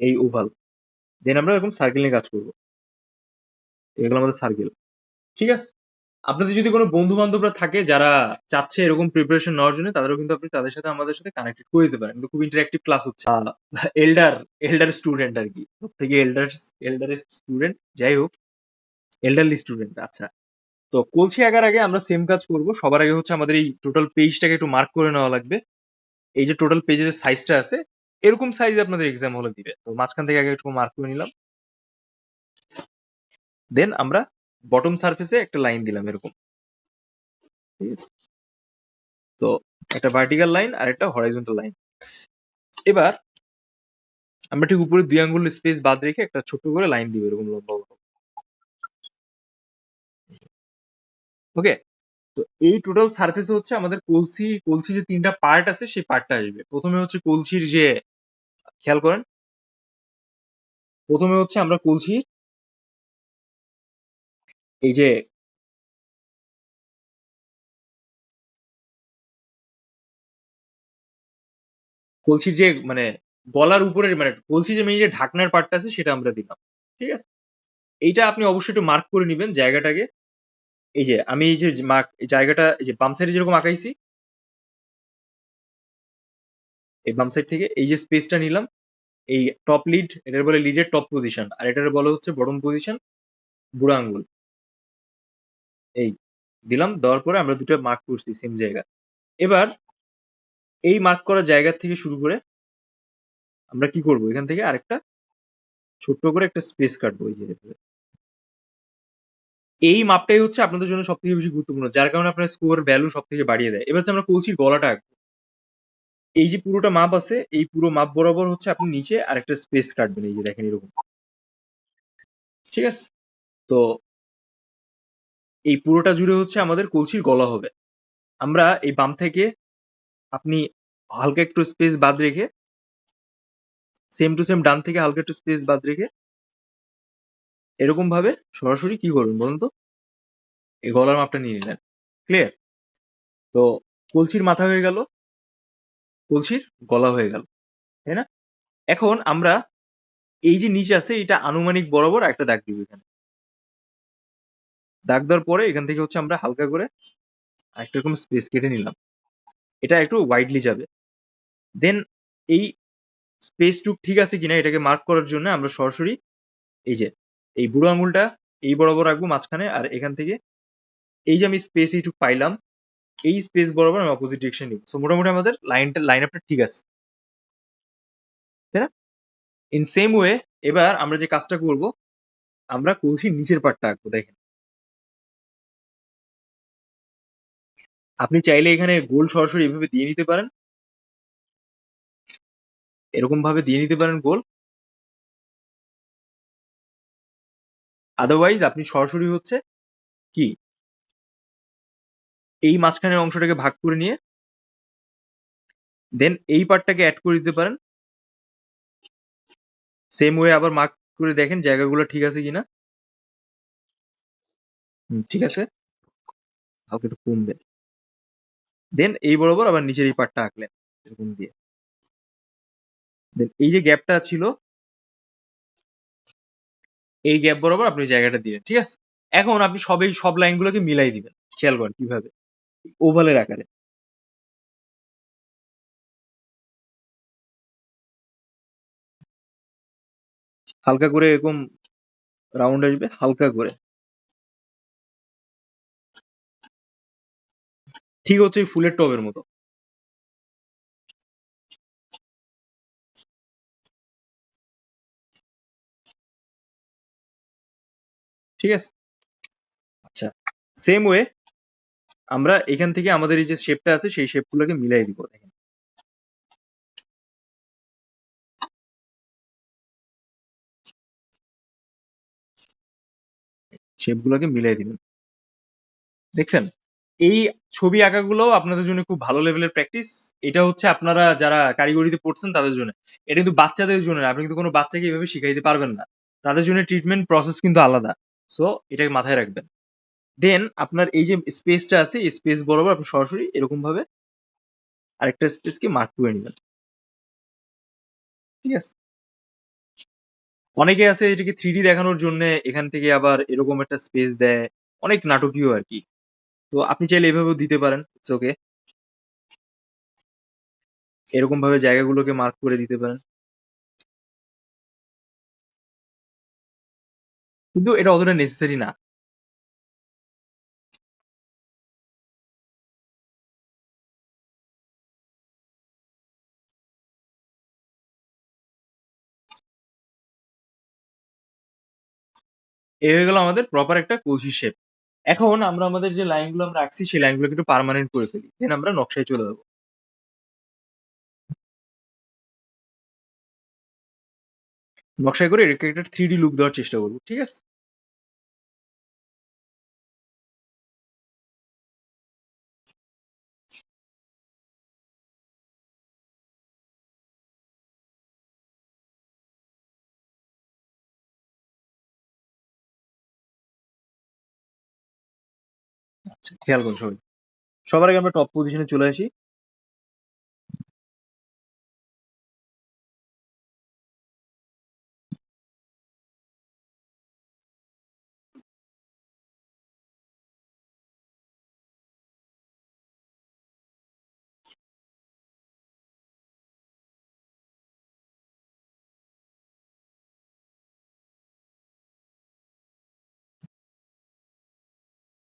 এই ওভাল দেন আমরা এরকম সার্কেল নিয়ে কাজ করব। এগুলো আমাদের সার্কেল ঠিক আছে? আপনাদের যদি কোনো বন্ধু বান্ধবরা থাকে যারা চাচ্ছে এরকম প্রিপারেশন নেওয়ার জন্য, তাদেরও কিন্তু আপনি তাদের সাথে আমাদের সাথে কানেক্টেড করে দিতে পারেন। খুব ইন্টারেক্টিভ ক্লাস হচ্ছে। এল্ডার এল্ডার স্টুডেন্ট আর কি। থেকে এল্ডার এল্ডার স্টুডেন্ট যাই হোক এল্ডারলি স্টুডেন্ট আচ্ছা। তো কলসি আগার আগে আমরা সেম কাজ করব। সবার আগে হচ্ছে আমাদের এই টোটাল পেজটাকে একটু মার্ক করে নেওয়া লাগবে। এই যে টোটাল পেজের সাইজটা আছে এরকম সাইজ আপনাদের এক্সাম হলে দিবে। তো মাঝখান থেকে আগে একটু মার্ক করে নিলাম। দেন আমরা বটম সারফেসে একটা লাইন দিলাম এরকম। ঠিক আছে? তো একটা ভার্টিক্যাল লাইন আর একটা হরাইজন্টাল লাইন এবার আমরা ঠিক উপরে দুই আঙ্গুল স্পেস বাদ রেখে একটা ছোট্ট করে লাইন দিব এরকম লম্বা ওকে তো এই টোটাল সারফেসে হচ্ছে আমাদের কলসি কলসি যে তিনটা পার্ট আছে, সেই পার্টটা আসবে। প্রথমে হচ্ছে কলসির যে খেয়াল করেন। প্রথমে হচ্ছে আমরা কলসি এই যে কলসির যে মানে গলার উপরের মানে কলসি যে মেয়ে যে ঢাকনার পার্টটা আছে সেটা আমরা দিলাম, ঠিক আছে? এইটা আপনি অবশ্যই একটু মার্ক করে নেবেন জায়গাটাকে। এই যে আমি এই যে মার্ক জায়গাটা, এই যে বাম সাইডে যেরকম আঁকাইছি, এই বাম সাইড থেকে এই যে স্পেসটা নিলাম। এই টপ লিড এটার বলে লিডের টপ পজিশন আর এটার বলে হচ্ছে বটম পজিশন বুড়া আঙ্গুল। এই, দিলাম, দেওয়ার পরে আমরা দুটো মার্ক করছি সেম জায়গা। এবার, এই মার্ক করা জায়গা থেকে শুরু করে আমরা কি করব? এখান থেকে আরেকটা ছোট্ট করে একটা স্পেস কাটবো, এই এভাবে। এই মাপটাই হচ্ছে আপনাদের জন্য সব থেকে বেশি গুরুত্বপূর্ণ, যার কারণে আপনার স্কোর ভ্যালু সব থেকে বাড়িয়ে দেয়। এবার আমরা কলসির গলাটা আঁকবো। এই যে পুরোটা মাপ আছে, এই পুরো মাপ বরাবর হচ্ছে আপনি নিচে আরেকটা স্পেস কাটবেন, এই যে দেখেন এরকম। ঠিক আছে? তো এই পুরোটা জুড়ে হচ্ছে আমাদের কলসির গলা হবে। আমরা এই বাম থেকে আপনি হালকা একটু স্পেস বাদ রেখে সেম টু সেম ডান থেকে হালকা একটু স্পেস বাদ রেখে এরকম ভাবে সরাসরি কি করবেন বলুন তো? এই গলার মাপটা নিয়ে নিলেন। ক্লিয়ার তো কলসির মাথা হয়ে গেল। কলসির গলা হয়ে গেল, তাই না? এখন আমরা এই যে নিচে আছে, এটা আনুমানিক বরাবর একটা দাগ দিব এখানে। দাগ দেওয়ার পরে এখান থেকে হচ্ছে আমরা হালকা করে একটা রকম স্পেস কেটে নিলাম। এটা একটু ওয়াইডলি যাবে। দেন এই স্পেসটুক ঠিক আছে কিনা এটাকে মার্ক করার জন্য আমরা সরাসরি এই যে, এই বুড়ো আঙুলটা এই বরাবর রাখব মাঝখানে আর এখান থেকে এই যে আমি স্পেস এইটুক পাইলাম এই স্পেস বরাবর আমি অপোজিট ডিরেকশন নিব। সো মোটামুটি আমাদের লাইনটা লাইন আপটা ঠিক আছে। তাই না? ইন সেম ওয়ে এবার আমরা যে কাজটা করব, আমরা কলসির নিচের পার্টটা আঁকবো, দেখেন। আপনি চাইলে এখানে গোল সরাসরি এভাবে দিয়ে নিতে পারেন। এরকম ভাবে দিয়ে নিতে পারেন গোল। আদারওয়াইজ আপনি সরাসরি হচ্ছে কি? এই মাঝখানের অংশটাকে ভাগ করে নিয়ে দেন এই পার্টটাকে অ্যাড করে দিতে পারেন। সেম ওয়ে আবার মার্ক করে দেখেন জায়গাগুলো ঠিক আছে কিনা। ঠিক আছে? কমবে দেন। এই বরাবর আবার নিচের এই পার্টটা আঁকলেন, এরকম দিয়ে। দেন এই যে গ্যাপটা ছিল, এই গ্যাপ বরাবর আপনি জায়গাটা দিলেন, ঠিক আছে? এখন আপনি সব এই সব লাইনগুলোকে মিলাই দিবেন, খেয়াল করেন কীভাবে। ওভালের আকারে। হালকা করে এরকম রাউন্ড আসবে, হালকা করে। ঠিক হচ্ছে ফুলের টবের মতো। ঠিক আছে? আচ্ছা সেম ওয়ে আমরা এখান থেকে আমাদের এই যে শেপটা আছে, সেই শেপগুলোকে মিলাই দিব, দেখেন। শেপগুলোকে মিলাই দিবেন। দেখছেন? এই ছবি আঁকাগুলো আপনাদের জন্য খুব ভালো লেভেলের প্র্যাকটিস এটা হচ্ছে আপনারা যারা কারিগরিতে পড়ছেন, তাদের জন্য। এটা কিন্তু বাচ্চাদের জন্য। আপনি কিন্তু কোনো বাচ্চাকে এইভাবে শিখাইতে পারবেন না। তাদের জন্য ট্রিটমেন্ট প্রসেস কিন্তু আলাদা। সো এটাকে মাথায় রাখবেন। দেন আপনার এই যে স্পেসটা আছে, এই স্পেস বরাবর আপনি সরাসরি এরকম ভাবে আরেকটা স্পেসকে মার্ক করে নেবেন। ঠিক আছে? অনেকে আছে এটাকে থ্রি দেখানোর জন্য এখান থেকে আবার এরকম একটা স্পেস দেয়। অনেক নাটকীয় আর কি। তো আপনি চাইলে এভাবেও দিতে পারেন ইটস ওকে এরকম ভাবে জায়গাগুলোকে মার্ক করে দিতে পারেন। কিন্তু এটা অতটা নেসেসারি না। এ হয়ে গেল আমাদের প্রপার একটা কলসি শেপ এখন আমরা আমাদের যে লাইনগুলো আমরা আঁকছি, সেই লাইনগুলোকে একটু পারমানেন্ট করে ফেলি। দেন আমরা নকশায় চলে যাব। নকশায় করে এটাকে একটা থ্রি লুক দেওয়ার চেষ্টা করব, ঠিক আছে? খেয়াল করো সবাই। সবার আগে আমরা টপ পজিশনে চলে আসি।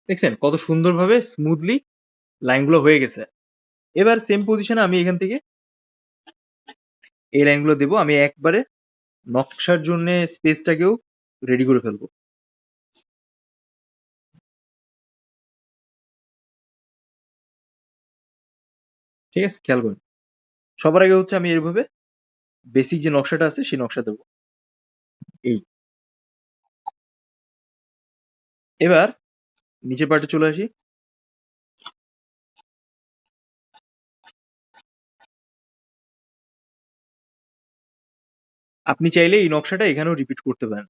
দেখছেন কত সুন্দরভাবে স্মুথলি লাইনগুলো হয়ে গেছে। এবার সেম পজিশনে আমি এখান থেকে এই লাইনগুলো দেবো। আমি একবারে নকশার জন্য স্পেসটাকেও রেডি করে ফেলব। ঠিক আছে, খেয়াল করুন। সবার আগে হচ্ছে আমি এইভাবে বেসিক যে নকশাটা আছে সেই নকশা দেবো। এই। এবার নিচের পার্টে চলে আসি। আপনি চাইলে এই নকশাটা এখানেও রিপিট করতে পারেন।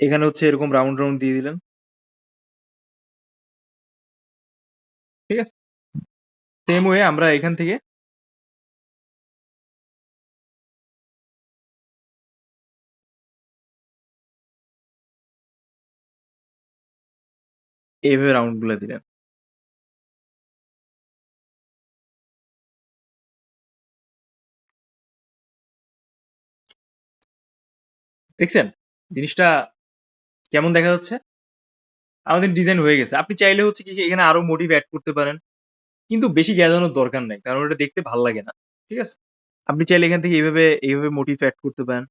এখানে হচ্ছে এরকম রাউন্ড রাউন্ড দিয়ে দিলেন। ঠিক আছে? সেম ওয়ে আমরা এখান থেকে এইভাবে রাউন্ডগুলো দিলেন। দেখছেন? জিনিসটা কেমন দেখা যাচ্ছে? আমাদের ডিজাইন হয়ে গেছে। আপনি চাইলে হচ্ছে কি এখানে আরও মোটিভ অ্যাড করতে পারেন। কিন্তু বেশি গেঁজানোর দরকার নাই, কারণ এটা দেখতে ভালো লাগে না। ঠিক আছে? আপনি চাইলে এখান থেকে এইভাবে এইভাবে মোটিভ অ্যাড করতে পারেন।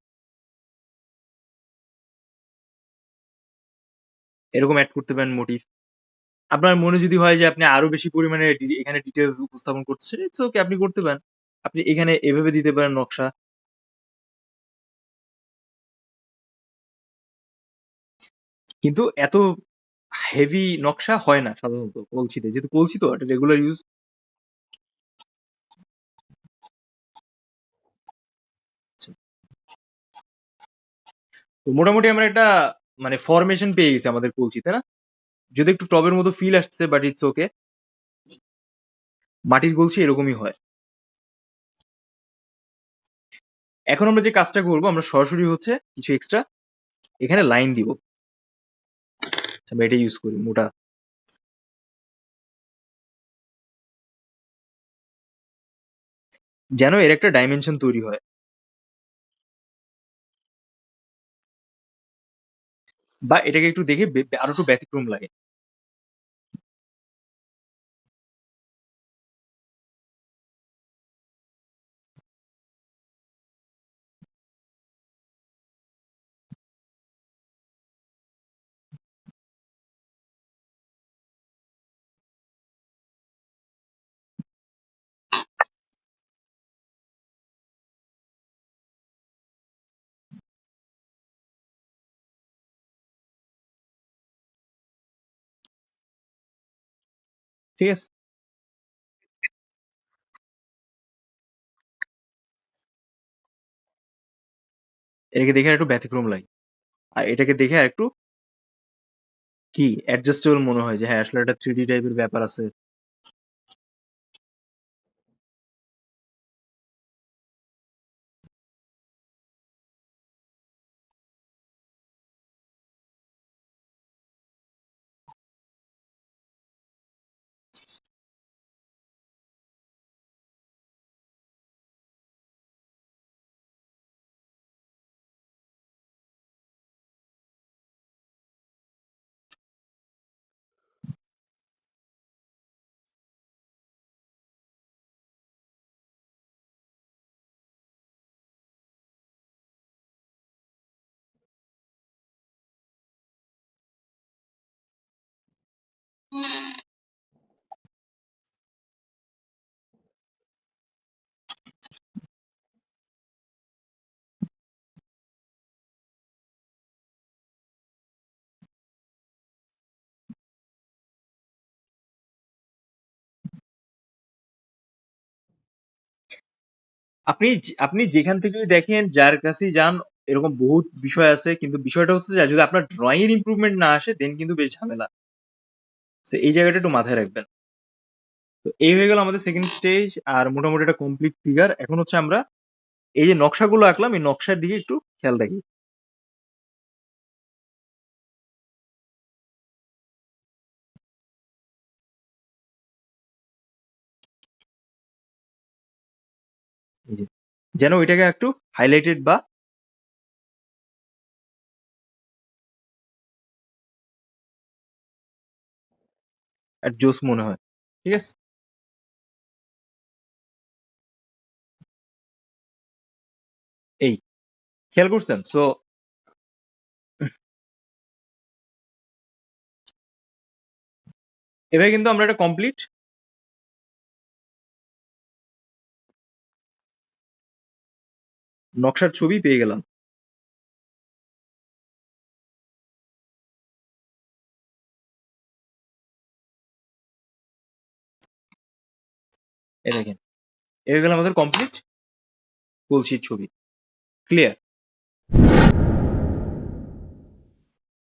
এরকম অ্যাড করতে পারেন মোটিভ আপনার মনে যদি হয় যে আপনি আরও বেশি পরিমাণে এখানে ডিটেলস উপস্থাপন করতেছেন ইটস ওকে আপনি করতে পারেন। আপনি এখানে এভাবে দিতে পারেন নকশা। কিন্তু এত হেভি নকশা হয় না সাধারণত কলসিতে, যেহেতু কলসি তো এটা রেগুলার ইউজ তো মোটামুটি আমরা একটা মানে ফরমেশন পেয়ে গেছি আমাদের কলসিতে না? যদি একটু টবের মতো ফিল আসছে বাট ইটস ওকে মাটির কলসি এরকমই হয়। এখন আমরা যে কাজটা করব আমরা সরাসরি হচ্ছে কিছু এক্সট্রা এখানে লাইন দিব। আচ্ছা, আমরা এটা ইউজ করি মোটা। যেন এর একটা ডাইমেনশন তৈরি হয়। বা এটাকে একটু দেখে আরও একটু ব্যতিক্রম লাগে। ঠিক আছে। এটাকে দেখে একটু ব্যতিক্রম লাগে। আর এটাকে দেখে আর একটু কি অ্যাডজাস্টেবল মনে হয় যে হ্যাঁ আসলে একটা থ্রি ডি টাইপের ব্যাপার আছে। আপনি আপনি যেখান থেকে দেখেন যার কাছেই যান, এরকম বহুত বিষয় আছে, কিন্তু বিষয়টা হচ্ছে যে, যদি আপনার ড্রয়িং এর ইমপ্রুভমেন্ট না আসে দেন কিন্তু বেশ ঝামেলা। তো এই জায়গাটা একটু মাথায় রাখবেন। তো এই হয়ে গেল আমাদের সেকেন্ড স্টেজ আর মোটামুটি একটা কমপ্লিট ফিগার এখন হচ্ছে আমরা এই যে নকশাগুলো আঁকলাম, এই নকশার দিকে একটু খেয়াল রাখি। যেন ওইটাকে একটু হাইলাইটেড বা জোস মনে হয়, ঠিক আছে? এই, খেয়াল করছেন? সো এবার কিন্তু আমরা একটা কমপ্লিট নকশার ছবি পেয়ে গেলাম। এ দেখেন এ গেল আমাদের কমপ্লিট কলসির ছবি। ক্লিয়ার